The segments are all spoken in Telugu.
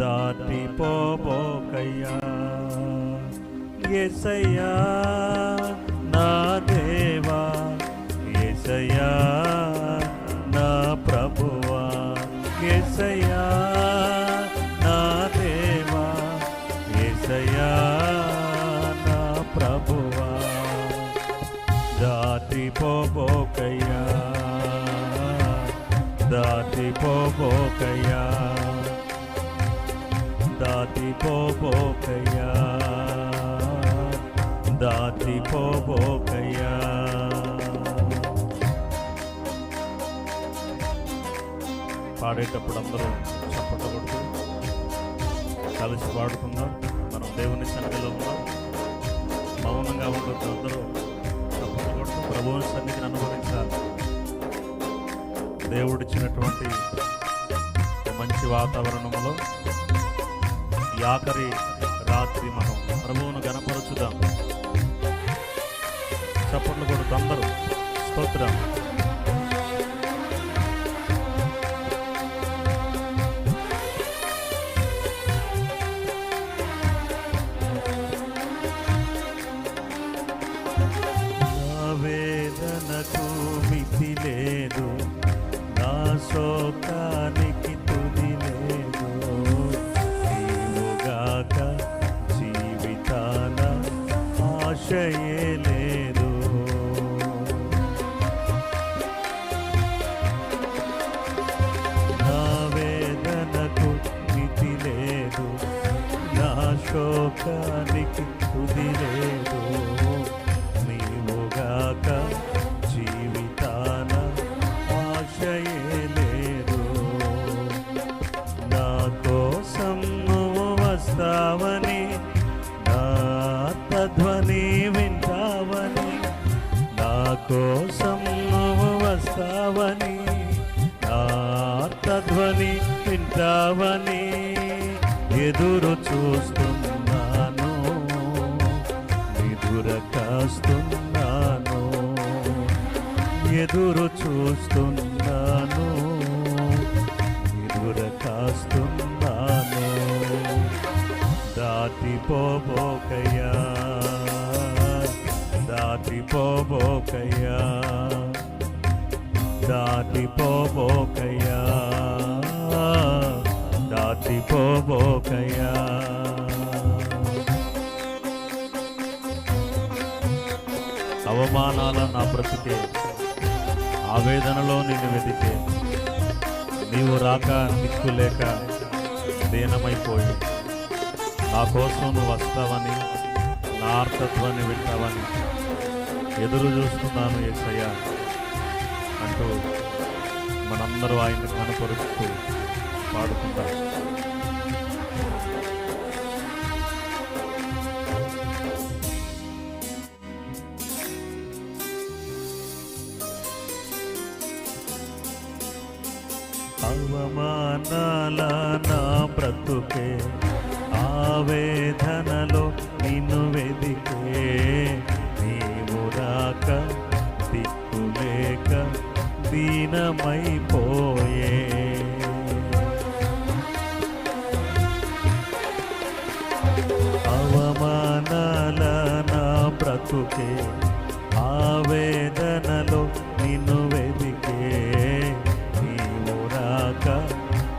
దాటిపోబోకయ్యా. ఎసయ్యా నా దేవా ఎసయ్యా నా ప్రభువా ఎసయ్యా దాటిపోబోకయ్యా దాటిపోబోకయ్యా పాడేటప్పుడు అందరూ చప్పట్లు కలిసి పాడుకుందాం. మనం దేవుని సన్నిధిలో ఉన్నాం. మౌనంగా ఉండొచ్చు అందరూ. చప్పట్లు ప్రభువుని సన్నిధిని అనుభవించాలి. దేవుడిచ్చినటువంటి మంచి వాతావరణంలో ఈ ఆఖరి రాత్రి మనం ప్రభువును గణపరచుదాం. చప్పట్లు కొడుతూ అందరూ స్తోత్రం. ఆశయే నా వేదనకు మితి లేదు. నా శోకానికి తుది లేదు. నీవుగాక జీవితాన ఆశయలేదు నా కోసం నువ్వు వస్తావని కోసం నువ్వు వస్తావని తధ్వని వింటావని ఎదురు చూస్తున్నాను ఎదుర కాస్తున్నాను ఎదురు చూస్తున్నాను ఎదుర కాస్తున్నాను. దాటిపోబోకయ్యా దాటిపోబోకయ్యా. దాటిపోబోకయ్యా. దాటిపోబోకయ్యా. అవమానాల నా బ్రతికే ఆవేదనలో నిన్ను వెతికే నీవు రాక దిక్కు లేక దీనమైపోయి నా కోసం నువ్వు వస్తావని నా ఆర్తత్వాన్ని వింటావని ఎదురు చూస్తున్నాను ఏసయ్య. అంటూ మనందరూ ఆయన్ని కనపరుస్తూ పాడుకుంటారు. అవమానాల నా బ్రతుకే ఆవేదనలో నిన్ను వెదికే రాక దిక్కులేక దీనమైపోయే. అవమానాల నా బ్రతుకే ఆవేదనలో నిన్ను వెదికే నీవు రాక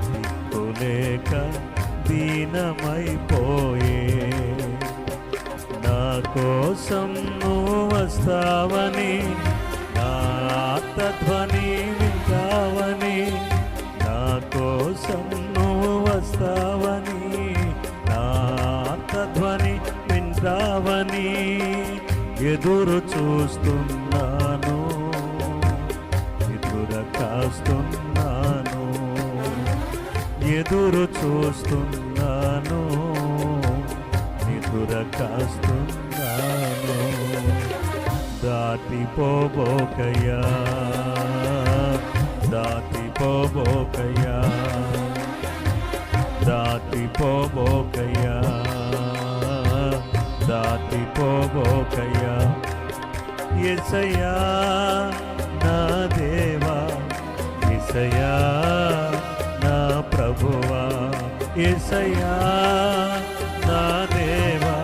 దిక్కులేక దీనమైపోయే. కోసం నువ్వు వస్తావని నా ఆత్మధ్వని వింటావని నా కోసం నువ్వు వస్తావని నా ఆత్మధ్వని వింటావని ఎదురు చూస్తున్నాను ఎదుర కాస్తున్నాను ఎదురు చూస్తున్నాను ఎదుర కాస్తున్నాను దాటిపోబోకయ్యా దాటిపోబోకయ్యా దాటిపోబోకయ్యా దాటిపోబోకయ్యా ఎసయ్యా నా దేవా. ఎసయ్యా నా ప్రభువా. ఏసయ్యా నా దేవా.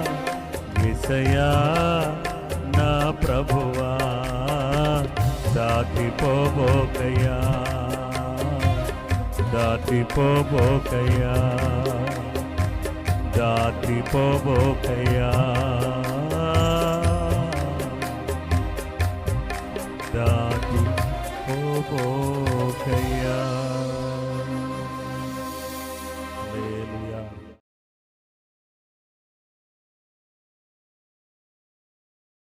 ఏసయ్యా నా ప్రభువా దాటిపోబోకయా దాటిపోబోకయా దాటిపోబోకయా దాటిపోబో